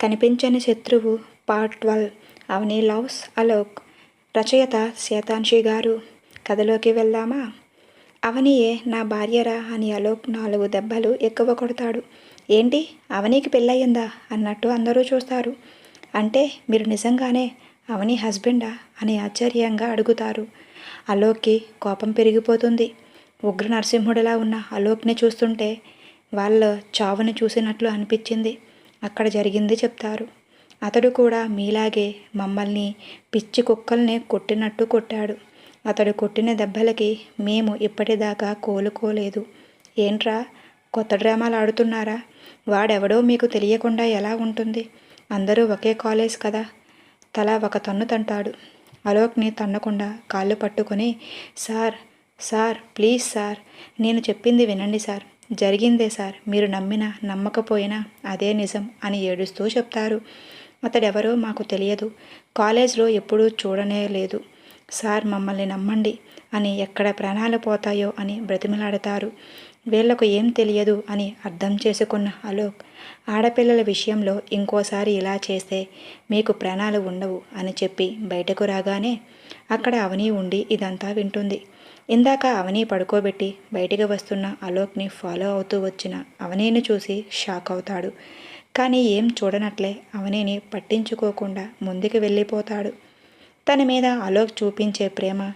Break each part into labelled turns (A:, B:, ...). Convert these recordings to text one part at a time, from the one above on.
A: కనిపించని శత్రువు part twelve Avani loves Alok. రచయిత శేతాంశి గారు. కథలోకి వెళ్దామా? అవనియే నా భార్యరా అని అలోక్ నాలుగు దెబ్బలు ఎక్కువ కొడతాడు. ఏంటి? అవనీకి పెళ్ళయిందా? అన్నట్టు అందరూ చూస్తారు. అంటే మీరు నిజంగానే అవని హస్బెండా? అని ఆశ్చర్యంగా అడుగుతారు. అలోక్కి కోపం పెరిగిపోతుంది. ఉగ్ర నరసింహుడిలా ఉన్న అలోక్ని చూస్తుంటే వాళ్ళ చావుని చూసినట్లు అనిపించింది. అక్కడ జరిగింది చెప్తారు. అతడు కూడా మీలాగే మమ్మల్ని పిచ్చి కుక్కల్ని కొట్టినట్టు కొట్టాడు. అతడు కొట్టిన దెబ్బలకి మేము ఇప్పటిదాకా కోలుకోలేదు. ఏంట్రా కొత్త డ్రామాలు ఆడుతున్నారా? వాడెవడో మీకు తెలియకుండా ఎలా ఉంటుంది? అందరూ ఒకే కాలేజ్ కదా? తల ఒక తన్ను తంటాడు. అలోక్ని తన్నకుండా కాళ్ళు పట్టుకొని సార్ సార్ ప్లీజ్ సార్ నేను చెప్పింది వినండి సార్. జరిగిందే సార్. మీరు నమ్మినా నమ్మకపోయినా అదే నిజం అని ఏడుస్తూ చెప్తారు. అతడెవరో మాకు తెలియదు. కాలేజ్లో ఎప్పుడూ చూడనే లేదు. సార్ మమ్మల్ని నమ్మండి అని ఎక్కడ ప్రాణాలు పోతాయో అని బ్రతిమలాడతారు. వీళ్ళకు ఏం తెలియదు అని అర్థం చేసుకున్న అలోక్ ఆడపిల్లల విషయంలో ఇంకోసారి ఇలా చేస్తే మీకు ప్రాణాలు ఉండవు అని చెప్పి బయటకు రాగానే అక్కడ అవని ఉండి ఇదంతా వింటుంది. ఇందాక అవని పడుకోబెట్టి బయటికి వస్తున్న అలోక్ని ఫాలో అవుతూ వచ్చిన అవనీని చూసి షాక్ అవుతాడు. కానీ ఏం చూడనట్లే అవనిని పట్టించుకోకుండా ముందుకు వెళ్ళిపోతాడు. తన మీద అలోక్ చూపించే ప్రేమ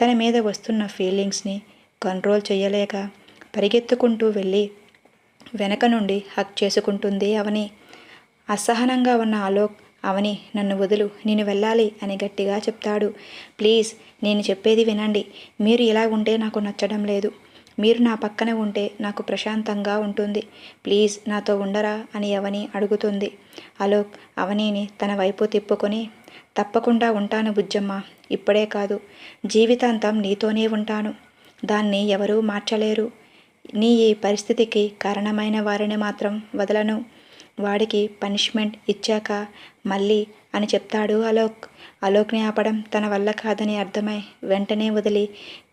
A: తన మీద వస్తున్న ఫీలింగ్స్ని కంట్రోల్ చేయలేక పరిగెత్తుకుంటూ వెళ్ళి వెనక నుండి హక్ చేసుకుంటుంది అవని. అసహనంగా ఉన్న అలోక్ అవని నన్ను వదులు నేను వెళ్ళాలి అని గట్టిగా చెప్తాడు. ప్లీజ్ నేను చెప్పేది వినండి. మీరు ఇలా ఉంటే నాకు నచ్చడం లేదు. మీరు నా పక్కన ఉంటే నాకు ప్రశాంతంగా ఉంటుంది. ప్లీజ్ నాతో ఉండరా అని అవని అడుగుతుంది. అలోక్ అవనిని తన వైపు తిప్పుకొని తప్పకుండా ఉంటాను బుజ్జమ్మ ఇప్పుడే కాదు. జీవితాంతం నీతోనే ఉంటాను. దాన్ని ఎవరూ మార్చలేరు. నీ ఈ పరిస్థితికి కారణమైన వారిని మాత్రం వదలను. వాడికి పనిష్మెంట్ ఇచ్చాక మళ్ళీ అని చెప్తాడు అలోక్. అలోక్ని ఆపడం తన వల్ల కాదని అర్థమై వెంటనే వదిలి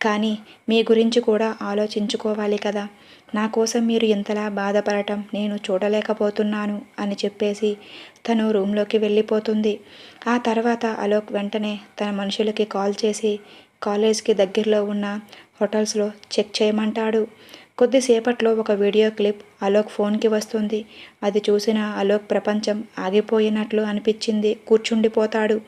A: కానీ మీ గురించి కూడా ఆలోచించుకోవాలి కదా. నా కోసం మీరు ఇంతలా బాధపడటం నేను చూడలేకపోతున్నాను అని చెప్పేసి తను రూమ్లోకి వెళ్ళిపోతుంది. ఆ తర్వాత అలోక్ వెంటనే తన మనుషులకి కాల్ చేసి కాలేజ్కి దగ్గరలో ఉన్న హోటల్స్లో చెక్ చేయమంటాడు. కొద్దిసేపట్లో ఒక వీడియో క్లిప్ అలోక్ ఫోన్కి వస్తుంది. అది చూసిన అలోక్ ప్రపంచం ఆగిపోయినట్లు అనిపించింది. కూర్చుండిపోతాడు.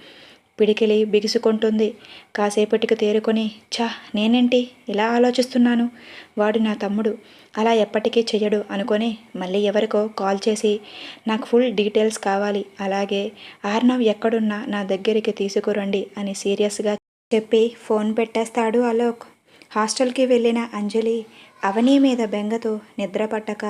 A: పిడికిలి బిగుసుకుంటుంది. కాసేపటికి తేరుకొని ఛా నేనేంటి? ఇలా ఆలోచిస్తున్నాను. వాడు నా తమ్ముడు. అలా ఎప్పటికీ చెయ్యడు అనుకొని మళ్ళీ ఎవరికో కాల్ చేసి నాకు ఫుల్ డీటెయిల్స్ కావాలి. అలాగే ఆర్నవ్ ఎక్కడున్నా నా దగ్గరికి తీసుకురండి అని సీరియస్గా చెప్పి ఫోన్ పెట్టేస్తాడు అలోక్. హాస్టల్కి వెళ్ళిన అంజలి అవని మీద బెంగతో నిద్ర పట్టక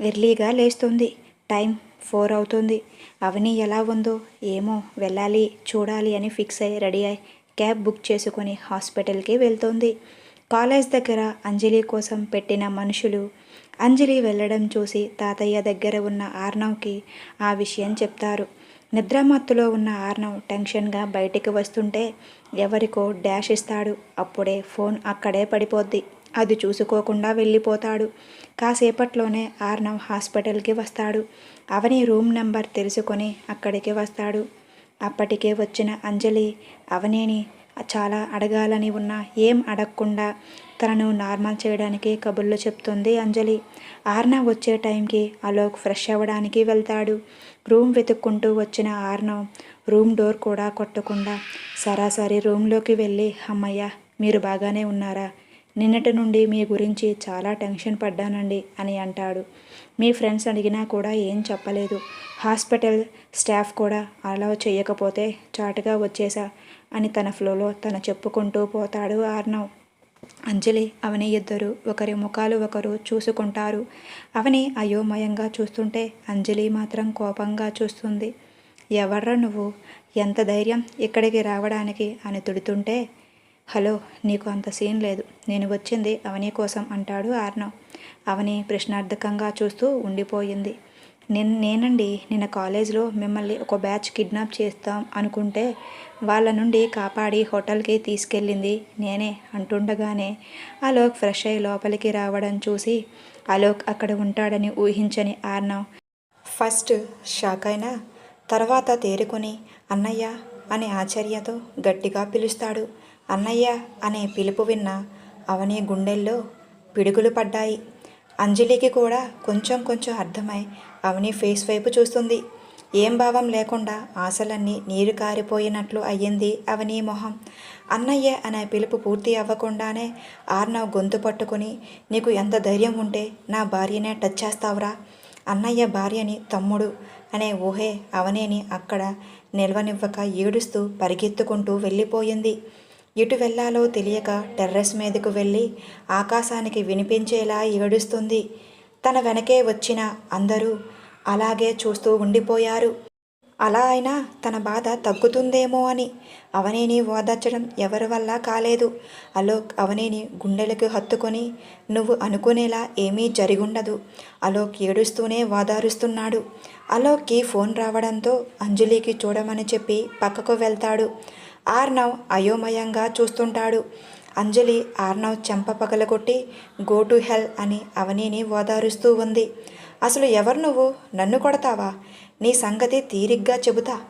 A: ఎర్లీగా లేస్తుంది. టైం ఫోర్ అవుతుంది. అవని ఎలా ఉందో ఏమో వెళ్ళాలి చూడాలి అని ఫిక్స్ అయ్యి రెడీ అయి క్యాబ్ బుక్ చేసుకొని హాస్పిటల్కి వెళ్తుంది. కాలేజ్ దగ్గర అంజలి కోసం పెట్టిన మనుషులు అంజలి వెళ్ళడం చూసి తాతయ్య దగ్గర ఉన్న ఆర్నవ్కి ఆ విషయం చెప్తారు. నిద్రమత్తులో ఉన్న ఆర్నవ్ టెన్షన్గా బయటికి వస్తుంటే ఎవరికో డాష్ ఇస్తాడు. అప్పుడే ఫోన్ అక్కడే పడిపోద్ది. అది చూసుకోకుండా వెళ్ళిపోతాడు. కాసేపట్లోనే ఆర్నవ్ హాస్పిటల్కి వస్తాడు. అవని రూమ్ నెంబర్ తెలుసుకొని అక్కడికి వస్తాడు. అప్పటికే వచ్చిన అంజలి అవనిని చాలా అడగాలని ఉన్నా ఏం అడగకుండా తనను నార్మల్ చేయడానికి కబుర్లు చెప్తుంది అంజలి. ఆర్నవ్ వచ్చే టైంకి అలోక్ ఫ్రెష్ అవ్వడానికి వెళ్తాడు. రూమ్ వెతుక్కుంటూ వచ్చిన ఆర్నవ్ రూమ్ డోర్ కూడా కొట్టకుండా సరాసరి రూమ్లోకి వెళ్ళి అమ్మయ్య మీరు బాగానే ఉన్నారా? నిన్నటి నుండి మీ గురించి చాలా టెన్షన్ పడ్డానండి అని అంటాడు. మీ ఫ్రెండ్స్ అడిగినా కూడా ఏం చెప్పలేదు. హాస్పిటల్ స్టాఫ్ కూడా అలా చేయకపోతే చాటుగా వచ్చేసా అని తన ఫ్లోలో తను చెప్పుకుంటూ పోతాడు ఆర్నవ్. అంజలి అవని ఇద్దరు ఒకరి ముఖాలు ఒకరు చూసుకుంటారు. అవని అయోమయంగా చూస్తుంటే అంజలి మాత్రం కోపంగా చూస్తుంది. ఎవర్రా నువ్వు? ఎంత ధైర్యం ఇక్కడికి రావడానికి అని తుడుతుంటే హలో నీకు అంత సీన్ లేదు. నేను వచ్చింది అవని కోసం అంటాడు ఆర్నవ్. అవని ప్రశ్నార్థకంగా చూస్తూ ఉండిపోయింది. నేను నేనండి. నిన్న కాలేజ్లో మిమ్మల్ని ఒక బ్యాచ్ కిడ్నాప్ చేస్తాం అనుకుంటే వాళ్ళ నుండి కాపాడి హోటల్కి తీసుకెళ్ళింది నేనే అంటుండగానే అలోక్ ఫ్రెష్ అయ్యి లోపలికి రావడం చూసి అలోక్ అక్కడ ఉంటాడని ఊహించని ఆర్నవ్ ఫస్ట్ షాక్ అయినా తర్వాత తేరుకొని అన్నయ్య అనే ఆశ్చర్యతో గట్టిగా పిలుస్తాడు. అన్నయ్య అనే పిలుపు విన్న అవని గుండెల్లో పిడుగులు పడ్డాయి. అంజలికి కూడా కొంచెం కొంచెం అర్థమై అవని ఫేస్ వైపు చూస్తుంది. ఏం భావం లేకుండా ఆశలన్నీ నీరు కారిపోయినట్లు అయ్యింది అవని మొహం. అన్నయ్య అనే పిలుపు పూర్తి అవ్వకుండానే ఆర్నవ్ గొంతు పట్టుకుని నీకు ఎంత ధైర్యం ఉంటే నా భార్యనే టచ్ చేస్తావురా. అన్నయ్య భార్యని తమ్ముడు అనే ఊహే అవనేని అక్కడ నిల్వనివ్వక ఏడుస్తూ పరిగెత్తుకుంటూ వెళ్ళిపోయింది. ఎటు వెళ్ళాలో తెలియక టెర్రస్ మీదకు వెళ్ళి ఆకాశానికి వినిపించేలా ఏడుస్తుంది. తన వెనకే వచ్చిన అందరూ అలాగే చూస్తూ ఉండిపోయారు. అలా అయినా తన బాధ తగ్గుతుందేమో అని అవనేని ఓదార్చడం ఎవరి వల్ల కాలేదు. అలోక్ అవనేని గుండెలకు హత్తుకొని నువ్వు అనుకునేలా ఏమీ జరిగుండదు అలోక్ ఏడుస్తూనే ఓదారుస్తున్నాడు. అలోక్కి ఫోన్ రావడంతో అంజలికి చూడమని చెప్పి పక్కకు వెళ్తాడు. ఆర్నవ్ అయోమయంగా చూస్తుంటాడు. అంజలి ఆర్నవ్ చెంప పగలగొట్టి గో టు హెల్ అని అవనీని ఓదారుస్తూ ఉంది. అసలు ఎవరు నువ్వు? నన్ను కొడతావా? నీ సంగతి తీరిగ్గా చెబుతా.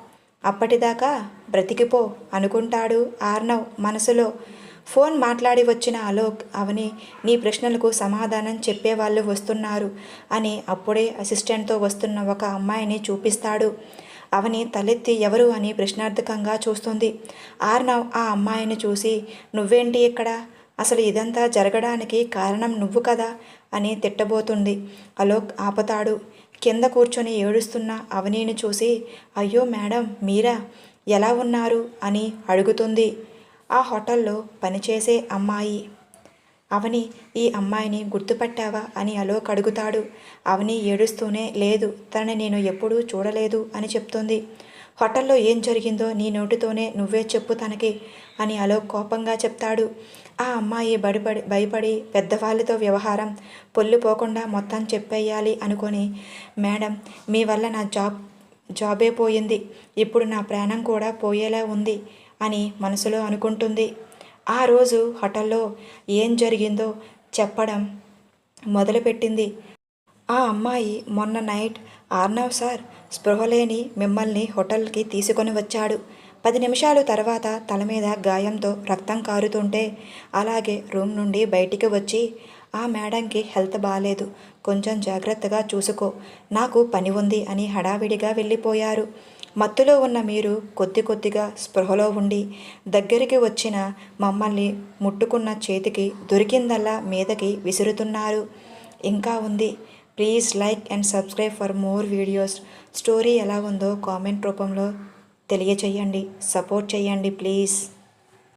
A: అప్పటిదాకా బ్రతికిపో అనుకుంటాడు ఆర్నవ్ మనసులో. ఫోన్ మాట్లాడి వచ్చిన అలోక్ అవని నీ ప్రశ్నలకు సమాధానం చెప్పేవాళ్ళు వస్తున్నారు అని అప్పుడే అసిస్టెంట్తో వస్తున్న ఒక అమ్మాయిని చూపిస్తాడు. అవని తలెత్తి ఎవరు అని ప్రశ్నార్థకంగా చూస్తుంది. ఆర్నవ్ ఆ అమ్మాయిని చూసి నువ్వేంటి ఇక్కడ? అసలు ఇదంతా జరగడానికి కారణం నువ్వు కదా? అని తిట్టబోతుంది. అలోక్ ఆపతాడు. కింద కూర్చొని ఏడుస్తున్న అవనీని చూసి అయ్యో మేడం మీరా? ఎలా ఉన్నారు? అని అడుగుతుంది. ఆ హోటల్లో పనిచేసే అమ్మాయి. అవని ఈ అమ్మాయిని గుర్తుపట్టావా? అని అలోక్ అడుగుతాడు. అవని ఏడుస్తూనే లేదు తనని నేను ఎప్పుడూ చూడలేదు అని చెప్తుంది. హోటల్లో ఏం జరిగిందో నీ నోటితోనే నువ్వే చెప్పు తనకి అని అలోక్ కోపంగా చెప్తాడు. ఆ అమ్మాయి బడిపడి భయపడి పెద్దవాళ్ళతో వ్యవహారం పొల్లిపోకుండా మొత్తం చెప్పేయాలి అనుకొని మేడం మీ వల్ల నా జాబ్ జాబే పోయింది. ఇప్పుడు నా ప్రాణం కూడా పోయేలా ఉంది అని మనసులో అనుకుంటుంది. ఆ రోజు హోటల్లో ఏం జరిగిందో చెప్పడం మొదలుపెట్టింది. ఆ అమ్మాయి మొన్న నైట్ ఆర్నవ్ సార్ స్పృహలేని మిమ్మల్ని హోటల్కి తీసుకొని వచ్చాడు. పది నిమిషాలు తర్వాత తల మీద గాయంతో రక్తం కారుతుంటే అలాగే రూమ్ నుండి బయటికి వచ్చి ఆ మేడంకి హెల్త్ బాగాలేదు కొంచెం జాగ్రత్తగా చూసుకో నాకు పని ఉంది అని హడావిడిగా వెళ్ళిపోయారు. మత్తులో ఉన్న మీరు కొద్ది కొద్దిగా స్పృహలో ఉండి దగ్గరికి వచ్చిన మమ్మల్ని ముట్టుకున్న చేతికి దొరికిందల్లా మీదకి విసురుతున్నారు. ఇంకా ఉంది. Please like and subscribe for more videos. Story ఎలా ఉందో కామెంట్ రూపంలో తెలియచేయండి. సపోర్ట్ చేయండి ప్లీజ్.